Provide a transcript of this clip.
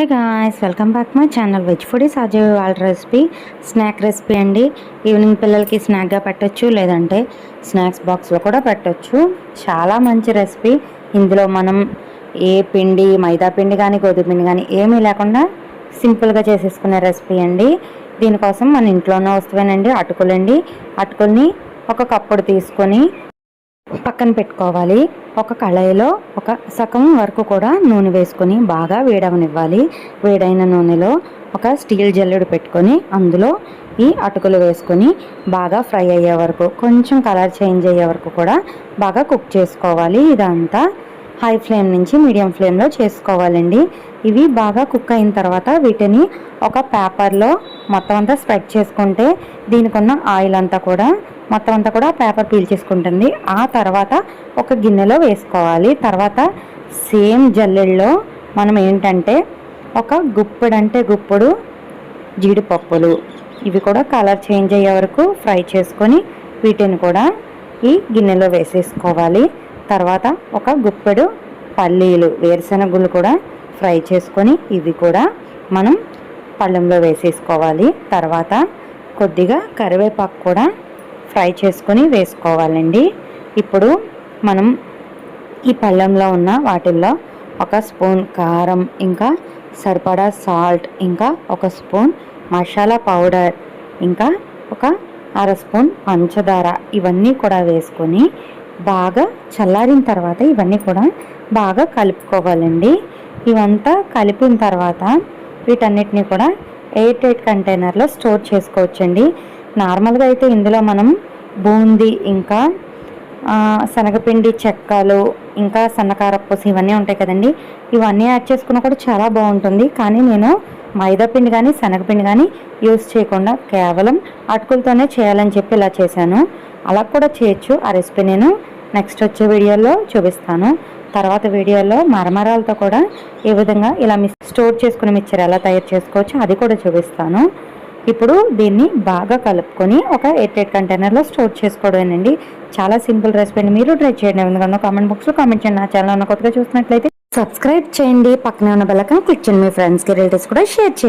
Hey guys welcome back my channel veg food is Ajay వాళ్ళ recipe snack recipe అండి. Evening పిల్లలకి స్నాక్గా పెట్టొచ్చు లేదంటే స్నాక్స్ బాక్స్లో కూడా పెట్టచ్చు. చాలా మంచి రెసిపీ ఇందులో మనం ఏ పిండి మైదా పిండి కానీ గోధుమ పిండి కానీ ఏమీ లేకుండా సింపుల్గా చేసేసుకునే రెసిపీ అండి. దీనికోసం మన ఇంట్లోనే వస్తువేనండి అటుకులండి. అటుకుల్ని ఒక కప్పుడు తీసుకొని పక్కన పెట్టుకోవాలి. ఒక కళాయిలో ఒక సగం వరకు కూడా నూనె వేసుకొని బాగా వేడవనివ్వాలి. వేడైన నూనెలో ఒక స్టీల్ జల్లెడు పెట్టుకొని అందులో ఈ అటుకులు వేసుకొని బాగా ఫ్రై అయ్యే వరకు కొంచెం కలర్ చేంజ్ అయ్యే వరకు కూడా బాగా కుక్ చేసుకోవాలి. ఇదంతా హై ఫ్లేమ్ నుంచి మీడియం ఫ్లేమ్లో చేసుకోవాలండి. ఇవి బాగా కుక్ అయిన తర్వాత వీటిని ఒక పేపర్లో మొత్తం అంతా స్ప్రెడ్ చేసుకుంటే దీనికి ఉన్న ఆయిల్ అంతా కూడా మొత్తం అంతా కూడా పేపర్ పీల్చేసుకుంటుంది ఆ తర్వాత ఒక గిన్నెలో వేసుకోవాలి. తర్వాత సేమ్ జల్లెల్లో మనం ఏంటంటే ఒక గుప్పెడు అంటే గుప్పుడు జీడిపప్పులు. ఇవి కూడా కలర్ చేంజ్ అయ్యే వరకు ఫ్రై చేసుకొని వీటిని కూడా ఈ గిన్నెలో వేసేసుకోవాలి. తర్వాత ఒక గుప్పెడు పల్లీలు వేరుశనగులు కూడా ఫ్రై చేసుకొని ఇవి కూడా మనం పళ్ళెంలో వేసేసుకోవాలి. తర్వాత కొద్దిగా కరివేపాకు కూడా ఫ్రై చేసుకొని వేసుకోవాలండి. ఇప్పుడు మనం ఈ పళ్ళెంలో ఉన్న వాటిల్లో ఒక స్పూన్ కారం ఇంకా సరిపడా సాల్ట్ ఇంకా ఒక స్పూన్ మసాలా పౌడర్ ఇంకా ఒక అర స్పూన్ పంచదార ఇవన్నీ కూడా వేసుకొని బాగా చల్లారిన తర్వాత ఇవన్నీ కూడా బాగా కలుపుకోవాలండి. ఇవంతా కలిపిన తర్వాత వీటన్నిటిని కూడా ఎయిట్ ఎయిట్ కంటైనర్లో స్టోర్ చేసుకోవచ్చండి. నార్మల్గా అయితే ఇందులో మనం బూందీ ఇంకా శనగపిండి చెక్కలు ఇంకా సన్నకారప్పూసి ఇవన్నీ ఉంటాయి కదండి. ఇవన్నీ యాడ్ చేసుకున్నా కూడా చాలా బాగుంటుంది. కానీ నేను మైదా పిండి కానీ శనగపిండి కానీ యూస్ చేయకుండా కేవలం అటుకులతోనే చేయాలని చెప్పి ఇలా చేశాను. అలా కూడా చేయొచ్చు. ఆ రెసిపీ నేను నెక్స్ట్ వచ్చే వీడియోలో చూపిస్తాను. తర్వాత వీడియోలో మరమరాలతో కూడా ఏ విధంగా ఇలా స్టోర్ చేసుకుని మిక్చర్ ఎలా తయారు చేసుకోవచ్చు అది కూడా చూపిస్తాను. ఇప్పుడు దీన్ని బాగా కలుపుకొని ఒక ఎయిట్ ఎయిట్ కంటైనర్లో స్టోర్ చేసుకోవడమేనండి. చాలా సింపుల్ రెసిపీ అండి. మీరు ట్రై చేయండి. ఎందుకంటే కామెంట్ బాక్స్లో కామెంట్ చేయండి. నా ఛానల్ ఉన్న కొత్తగా చూసినట్లయితే సబ్స్క్రైబ్ చేయండి. పక్కనే ఉన్న బెల్లకం క్లిక్ చేయండి. మీ ఫ్రెండ్స్కి రిలేటివ్స్ కూడా షేర్ చేయండి.